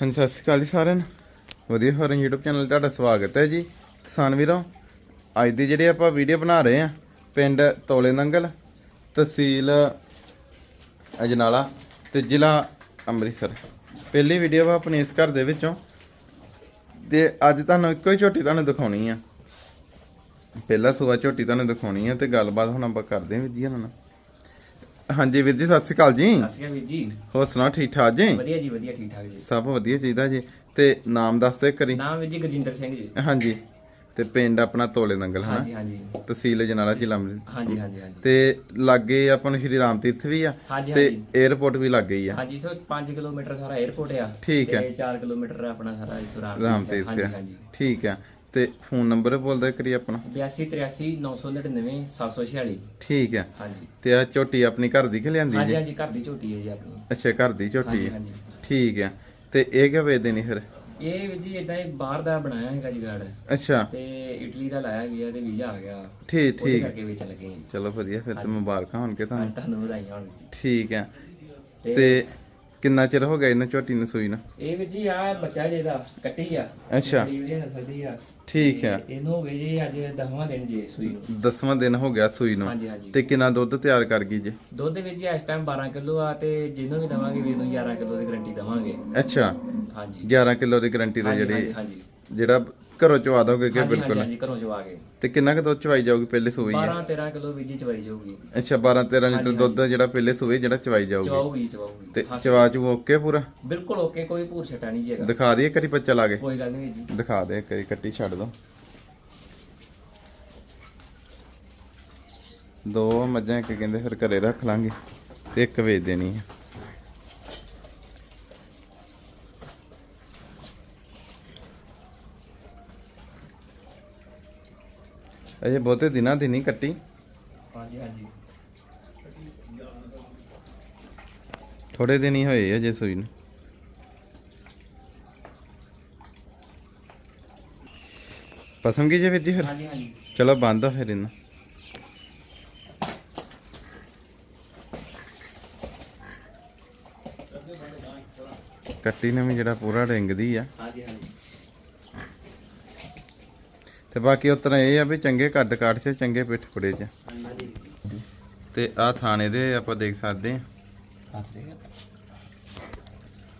ਹਾਂਜੀ, ਸਤਿ ਸ਼੍ਰੀ ਅਕਾਲ ਜੀ ਸਾਰਿਆਂ ਨੂੰ। ਵਧੀਆ ਫਾਰਮ YouTube ਚੈਨਲ ਤੁਹਾਡਾ ਸਵਾਗਤ ਹੈ ਜੀ। ਕਿਸਾਨ ਵੀਰੋ, ਅੱਜ ਦੀ ਜਿਹੜੀ ਆਪਾਂ ਵੀਡੀਓ ਬਣਾ ਰਹੇ ਆ ਪਿੰਡ ਤੋਲੇ ਨੰਗਲ, ਤਹਿਸੀਲ ਅਜਨਾਲਾ ਤੇ ਜ਼ਿਲ੍ਹਾ ਅੰਮ੍ਰਿਤਸਰ। ਪਹਿਲੀ ਵੀਡੀਓ ਵਾ ਆਪਣੀ ਇਸ ਘਰ ਦੇ ਵਿੱਚੋਂ ਤੇ ਅੱਜ ਤੁਹਾਨੂੰ ਇੱਕੋ ਹੀ ਝੋਟੀ ਤੁਹਾਨੂੰ ਦਿਖਾਉਣੀ ਆ। ਪਹਿਲਾ ਸੂਆ ਝੋਟੀ ਤੁਹਾਨੂੰ ਦਿਖਾਉਣੀ ਆ ਤੇ ਗੱਲਬਾਤ ਹੁਣ ਆਪਾਂ ਕਰਦੇ ਹਾਂ ਵੀਰ ਜੀ ਇਹਨਾਂ ਨਾਲ। ਹਾਂਜੀ ਵੀਰ ਜੀ ਸਤਿ ਸ਼੍ਰੀ ਅਕਾਲ ਜੀ। ਸਤਿ ਸ਼੍ਰੀ ਅਕਾਲ ਵੀਰ ਜੀ। ਹੋਰ ਸੁਣਾ ਠੀਕ ਠਾਕ ਜੀ? ਵਧੀਆ ਜੀ ਵਧੀਆ ਠੀਕ ਠਾਕ ਜੀ। ਸਭ ਵਧੀਆ ਚਾਹੀਦਾ ਜੀ। ਤੇ ਨਾਮ ਦੱਸ ਦੇ ਕਰੀ ਨਾਮ ਵੀਰ ਜੀ ਗਜਿੰਦਰ ਸਿੰਘ ਜੀ। ਹਾਂਜੀ। ਤੇ ਪਿੰਡ ਆਪਣਾ ਤੋਲੇ ਨੰਗਲ ਹਾਂ ਹਾਂਜੀ ਹਾਂਜੀ। ਤਹਿਸੀਲ ਜਨਾਲਾ ਜ਼ਿਲ੍ਹਾ ਹਾਂਜੀ ਹਾਂਜੀ ਹਾਂਜੀ। ਤੇ ਲਾਗੇ ਆਪਾਂ ਸ਼੍ਰੀ ਰਾਮ ਤੀਰਥ ਵੀ ਆ ਤੇ 에ਅਰਪੋਰਟ ਵੀ ਲੱਗੇ ਹੀ ਆ। ਹਾਂਜੀ ਤੋਂ 5 ਕਿਲੋਮੀਟਰ ਸਾਰਾ 에ਅਰਪੋਰਟ ਆ। ਤੇ 4 ਕਿਲੋਮੀਟਰ ਆਪਣਾ ਸਾਰਾ ਇਥੋਂ ਰਾਮ ਤੀਰਥ ਹਾਂਜੀ ਹਾਂਜੀ। ਠੀਕ ਆ। ਤੇ ਫੋਨ ਨੰਬਰ ਬੋਲਦਾ ਕਰੀ ਆਪਣਾ। 82 83 999 746 ਠੀਕ ਆ। ਹਾਂਜੀ। ਤੇ ਆ ਝੋਟੀ ਆਪਣੀ ਘਰ ਦੀ ਕਿ ਲਿਆਂਦੀ ਹਾਂਜੀ ਜੀ? ਹਾਂਜੀ ਘਰ ਦੀ ਝੋਟੀ ਹੈ ਜੀ ਆਪਣੀ। ਅੱਛਾ ਘਰ ਦੀ ਝੋਟੀ ਹਾਂਜੀ ਹਾਂਜੀ। ਠੀਕ ਆ। ਤੇ ਇਹ ਕਿਆ ਵੇਚਦੇ ਨਹੀਂ ਫਿਰ? ਇਹ ਵੀਰ ਜੀ ਇਦਾਂ ਹੀ ਬਾਹਰ ਦਾ ਬਣਾਇਆ ਹੈਗਾ ਜੀ ਗਾਰਡ ਅੱਛਾ। ਤੇ ਇਟਲੀ ਦਾ ਲਾਇਆ ਵੀ ਤੇ ਵੀਜ਼ਾ ਆ ਗਿਆ। ਠੀਕ ਉਹਦੇ ਠੀਕ। ਕਰਕੇ ਵੇਚਣ ਲੱਗੇ ਜੀ। ਚਲੋ ਵਧੀਆ ਫਿਰ ਤੇ ਮੁਬਾਰਕਾਂ ਹੋਣ ਕੇ ਤੁਹਾਨੂੰ। ਅੱਜ ਤੁਹਾਨੂੰ ਵਧਾਈਆਂ ਹੋਣ ਜੀ ਠੀਕ ਆ। ਤੇ ਤੇ ਕਿੰਨਾ ਚਿਰ ਹੋ ਗਿਆ ਇਹਨਾਂ ਝੋਟੀ ਨੂੰ ਸੂਈ ਨੂੰ? ਇਹ ਵੀਰ ਜੀ ਆ ਬੱਚਾ ਜਿਹਦਾ ਕੱਟੀ ਆ। ਅੱਛਾ। ਡਿਲੀਵਰੀ ਨਸਲ ਦੀ ਆ। ਠੀਕ ਆ। ਇਹਨੂੰ ਹੋ ਗਏ ਜੀ ਅੱਜ 10ਵਾਂ ਦਿਨ ਜੀ ਸੂਈ ਨੂੰ। ਦਸਵਾਂ ਦਿਨ ਹੋ ਗਿਆ ਸੂਈ ਨੂੰ। ਹਾਂਜੀ ਹਾਂਜੀ। ਤੇ ਕਿੰਨਾ ਦੁੱਧ ਤਿਆਰ ਕਰ ਗਈ ਜੀ? ਦੁੱਧ ਵਿੱਚ ਜੀ ਇਸ ਟਾਈਮ 12 ਕਿਲੋ ਆ ਤੇ ਜਿਹਨੂੰ ਵੀ ਦਵਾਂਗੇ ਵੀ ਇਹਨੂੰ 11 ਕਿਲੋ ਦੀ ਗਾਰੰਟੀ ਦਵਾਂਗੇ। ਅੱਛਾ। ਹਾਂਜੀ। 11 ਕਿਲੋ ਦੀ ਗਾਰੰਟੀ ਹਾਂਜੀ ਜਿਹੜੀ ਹਾਂਜੀ। ਜਿਹੜਾ ਘਰੋਂ ਚਵਾ ਦੋਗੇ ਕਿ ਹਾਂਜੀ ਬਿਲਕੁਲ? ਹਾਂਜੀ ਘਰੋਂ ਚਵਾ ਕੇ। ਤੇ ਕਿੰਨਾ ਕੁ ਦੁੱਧ ਚਵਾਈ ਜਾਊਗੀ ਪਹਿਲੇ ਸੂਈ 12 13 ਕਿਲੋ ਵੀਜੀ ਚਵਾਈ ਜਾਊਗੀ। ਅੱਛਾ 12 13 ਲੀਟਰ ਦੁੱਧ ਜਿਹੜਾ ਪਹਿਲੇ ਸੂਈ ਜਿਹੜਾ ਚਵਾਈ ਜਾਊਗੀ। ਚਵਾਊਗੀ ਤੇ ਚਵਾ ਚੂ ਓਕੇ ਪੂਰਾ? ਬਿਲਕੁਲ ਓਕੇ ਕੋਈ ਭੂਰ ਛਟਾ ਨਹੀਂ ਜੀਗਾ ਦਿਖਾ ਦਈਏ ਕਰੀ ਬੱਚਾ ਲਾ ਕੇ। ਕੋਈ ਗੱਲ ਨਹੀਂ ਜੀ। ਦਿਖਾ ਦੇ ਕਰੀ ਕੱਟੀ ਛੱਡ ਦੋ। ਦੋ ਮੱਝਾਂ ਇੱਕ ਕਹਿੰਦੇ ਫਿਰ ਘਰੇ ਰੱਖ ਲਾਂਗੇ ਤੇ ਇੱਕ ਵੇਚ ਦੇਣੀ ਹੈ ਅਜੇ ਬਹੁਤੇ ਦਿਨਾਂ ਦੀ ਨਹੀਂ ਕੱਟੀ। ਹਾਂਜੀ ਹਾਂਜੀ। ਥੋੜੇ ਦਿਨ ਹੀ ਹੋਏ ਅਜੇ ਸੂਈ ਨੂੰ। ਪਸੰਦ ਕੀ ਜੇ ਫਿਰ? ਹਾਂਜੀ ਹਾਂਜੀ। ਚਲੋ ਬੰਦ ਆ ਫਿਰ ਇਹਨਾਂ। ਕੱਟੀ ਨੇ ਵੀ ਜਿਹੜਾ ਪੂਰਾ ਰਿੰਗਦੀ ਆ। ਹਾਂਜੀ ਹਾਂਜੀ। ਤੇ ਬਾਕੀ ਉਤਨਾ ਇਹ ਆ ਵੀ ਚੰਗੇ ਕੱਦ ਕਾਠ ਚ, ਚੰਗੇ ਪਿੱਠ ਪੁੜੇ ਚ। ਤੇ ਆ ਥਾਣੇ ਦੇ ਆਪਾਂ ਦੇਖ ਸਕਦੇ ਆ ਹੱਥ ਦੇ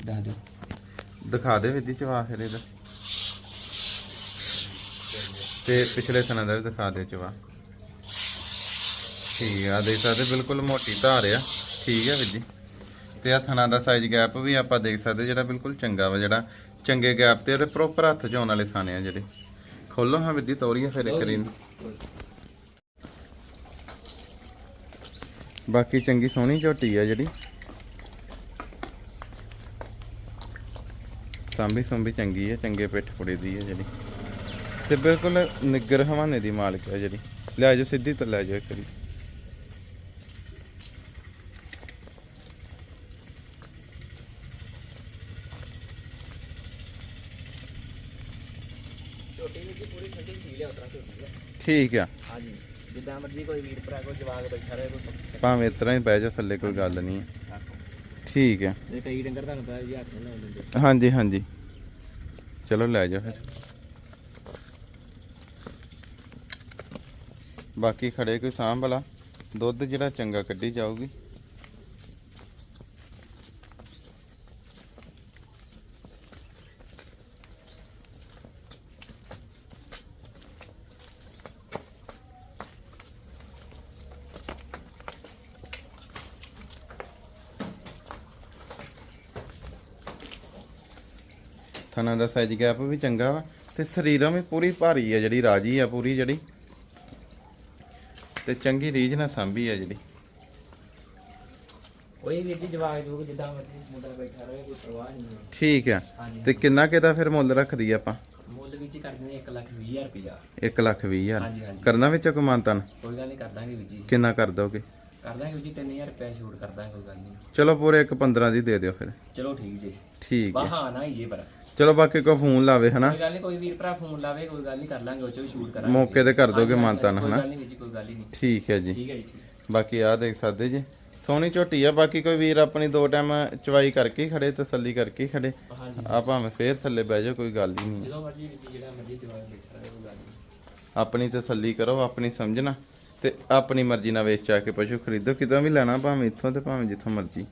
ਦੱਸ ਦਿਖਾ ਦੇ ਵਿਧੀ ਚਵਾ ਫਿਰ ਇਹਦਾ। ਤੇ ਪਿਛਲੇ ਸਨਾਂ ਦਾ ਵੀ ਦਿਖਾ ਦੇ ਚਵਾ ਠੀਕ ਆ, ਦੇਖ ਸਕਦੇ, ਬਿਲਕੁਲ ਮੋਟੀ ਧਾਰ ਆ। ਠੀਕ ਆ ਵੀਰ ਜੀ ਤੇ ਆ ਥਣਾ ਦਾ ਸਾਈਜ਼ ਗੈਪ ਵੀ ਆਪਾਂ ਦੇਖ ਸਕਦੇ, ਜਿਹੜਾ ਬਿਲਕੁਲ ਚੰਗਾ ਵਾ, ਜਿਹੜਾ ਚੰਗੇ ਗੈਪ ਤੇ ਤੇ ਪ੍ਰੋਪਰ ਹੱਥ 'ਚ ਆਉਣ ਵਾਲੇ ਥਾਣੇ ਆ ਜਿਹੜੇ। ਖੋਲੋ ਹਾਂ ਵੀਰ ਜੀ ਤੋਰੀਆਂ ਫਿਰ ਇੱਕ ਰੀਨ ਬਾਕੀ ਚੰਗੀ ਸੋਹਣੀ ਝੋਟੀ ਆ ਜਿਹੜੀ। ਸਾਂਭੀ ਸੰਭੀ ਚੰਗੀ ਹੈ ਚੰਗੇ ਪਿੱਠ ਪੁੜੇ ਦੀ ਹੈ ਜਿਹੜੀ। ਤੇ ਬਿਲਕੁਲ ਨਿੱਗਰ ਹਵਾਨੇ ਦੀ ਮਾਲਕ ਹੈ ਜਿਹੜੀ। ਲੈ ਜਾਓ ਸਿੱਧੀ ਤੇ ਲੈ ਜਾਓ ਇੱਕ ਜੀ ਪੂਰੀ ਠੰਡੀ ਉਤਰਾ ਝੋਟੀ ਠੀਕ ਆ। ਹਾਂਜੀ ਜਿੱਦਾਂ ਮਰਜ਼ੀ ਕੋਈ ਵੀਰ ਭਰਾ ਕੋਈ ਜਵਾਗ ਬੈਠਾ ਰਹੇ ਕੋਈ ਭਾਵੇਂ ਇਸ ਤਰ੍ਹਾਂ ਹੀ ਬਹਿ ਜਾ ਥੱਲੇ ਕੋਈ ਗੱਲ ਨਹੀਂ ਠੀਕ ਹੈ ਜੇ ਕਈ ਡੰਗਰ ਤੁਹਾਨੂੰ ਪਤਾ ਜੀ ਹੱਥ ਨਹੀਂ ਲਾਉਣ ਦਿੰਦੇ। ਹਾਂਜੀ ਹਾਂਜੀ। ਚਲੋ ਲੈ ਜਾਓ ਫਿਰ। ਬਾਕੀ ਖੜੇ ਕੋਈ ਸਾਂਭ ਵਾਲਾ। ਦੁੱਧ ਜਿਹੜਾ ਚੰਗਾ ਕੱਢੀ ਜਾਊਗੀ। ਥਣਾ ਦਾ ਸਾਈਜ਼ ਗੈਪ ਵੀ ਚੰਗਾ ਵਾ ਤੇ ਸਰੀਰਾਂ ਵੀ ਪੂਰੀ ਭਾਰੀ ਆ ਜਿਹੜੀ ਰਾਜੀ ਆ ਪੂਰੀ ਜਿਹੜੀ। ਤੇ ਚੰਗੀ ਰੀਝ ਨਾਲ ਸਾਂਭੀ ਆ ਜਿਹੜੀ। ਕੋਈ ਜੀ ਜੂਗ ਜਿੱਦਾਂ ਮਰਜ਼ੀ ਮੁੰਡਾ ਬੈਠਾ ਰਹੇ ਕੋਈ ਪਰਵਾਹ ਨਹੀਂ ਠੀਕ ਆ। ਤੇ ਕਿੰਨਾ ਕਿਦਾ ਫਿਰ ਮੁੱਲ ਰੱਖਦੀ ਆਪਾਂ? ਮੁੱਲ ਵਿੱਚ ਹੀ ਕਰਦੇ ਨੇ 1 ਲੱਖ 20 ਹਜ਼ਾਰ ਰੁਪਇਆ। 1 ਲੱਖ 20 ਹਜ਼ਾਰ। ਹਾਂਜੀ ਹਾਂਜੀ। ਕਰਨਾ ਵਿੱਚੋਂ ਕਮਾਨਤਨ ਕੋਈ ਗੱਲ ਨਹੀਂ ਕਰ ਦਾਂਗੇ ਵੀਰ ਜੀ। ਕਿੰਨਾ ਕਰ ਦੋਗੇ? ਕਰ ਦਾਂਗੇ ਵੀਰ ਜੀ 3000 ਰੁਪਇਆ ਛੂਟ ਕਰ ਦਾਂਗੇ ਕੋਈ ਗੱਲ ਨਹੀਂ। ਚਲੋ ਪੂਰੇ ਇੱਕ 15 ਦੀ ਦੇ ਦਿਓ ਫਿਰ। ਚਲੋ ਠੀਕ ਜੀ। ਠੀਕ ਆ ਬਹਾਨਾ ਹੀ ਜੇ ਪਰ। ਚਲੋ ਬਾਕੀ ਕੋ ਫੋਨ ਲਾਵੇ ਹਨਾ? ਕੋਈ ਗੱਲ ਨਹੀਂ ਕੋਈ ਵੀਰ ਭਰਾ ਫੋਨ ਲਾਵੇ ਕੋਈ ਗੱਲ ਨਹੀਂ ਕਰ ਲਾਂਗੇ ਉਹ ਚ ਵੀ ਸ਼ੂਟ ਕਰਾਂਗੇ। ਮੌਕੇ ਤੇ ਕਰ ਦੋਗੇ ਹਾਂਜੀ, ਮਾਨਤਾਨ ਕੋਈ ਹਨਾ? ਗੱਲ ਨਹੀਂ ਵੀਰ ਜੀ ਕੋਈ ਗੱਲ ਹੀ ਨਹੀਂ ਠੀਕ ਹੈ ਜੀ। ਠੀਕ ਹੈ ਜੀ ਠੀਕ। ਬਾਕੀ ਆ ਦੇਖ ਸਕਦੇ ਜੀ ਸੋਹਣੀ ਝੋਟੀ ਆ। ਬਾਕੀ ਕੋਈ ਵੀਰ ਆਪਣੀ ਦੋ ਟਾਈਮ ਚਵਾਈ ਕਰਕੇ ਹੀ ਖੜੇ ਤਸੱਲੀ ਕਰਕੇ ਹੀ ਖੜੇ ਹਾਂਜੀ। ਆ ਭਾਵੇਂ ਫੇਰ ਥੱਲੇ ਬਹਿ ਜਾਓ ਕੋਈ ਗੱਲ ਹੀ ਨਹੀਂ। ਜਦੋਂ ਮਰਜ਼ੀ ਵਿੱਚ ਜਿਹੜਾ ਮਰਜ਼ੀ ਜਵਾਬ ਬੈਠਾ ਰਹੇ ਉਹ ਗੱਲ ਨਹੀਂ ਆਪਣੀ ਤਸੱਲੀ ਕਰੋ ਆਪਣੀ ਸਮਝਣਾ ਤੇ ਆਪਣੀ ਮਰਜ਼ੀ ਨਾਲ ਵੇਚ ਚਾ ਕੇ ਪਸ਼ੂ ਖਰੀਦੋ ਕਿਤੋਂ ਵੀ ਲੈਣਾ ਭਾਵੇਂ ਇੱਥੋਂ ਤੇ ਭਾਵੇਂ ਜਿੱਥੋਂ ਮਰਜ਼ੀ।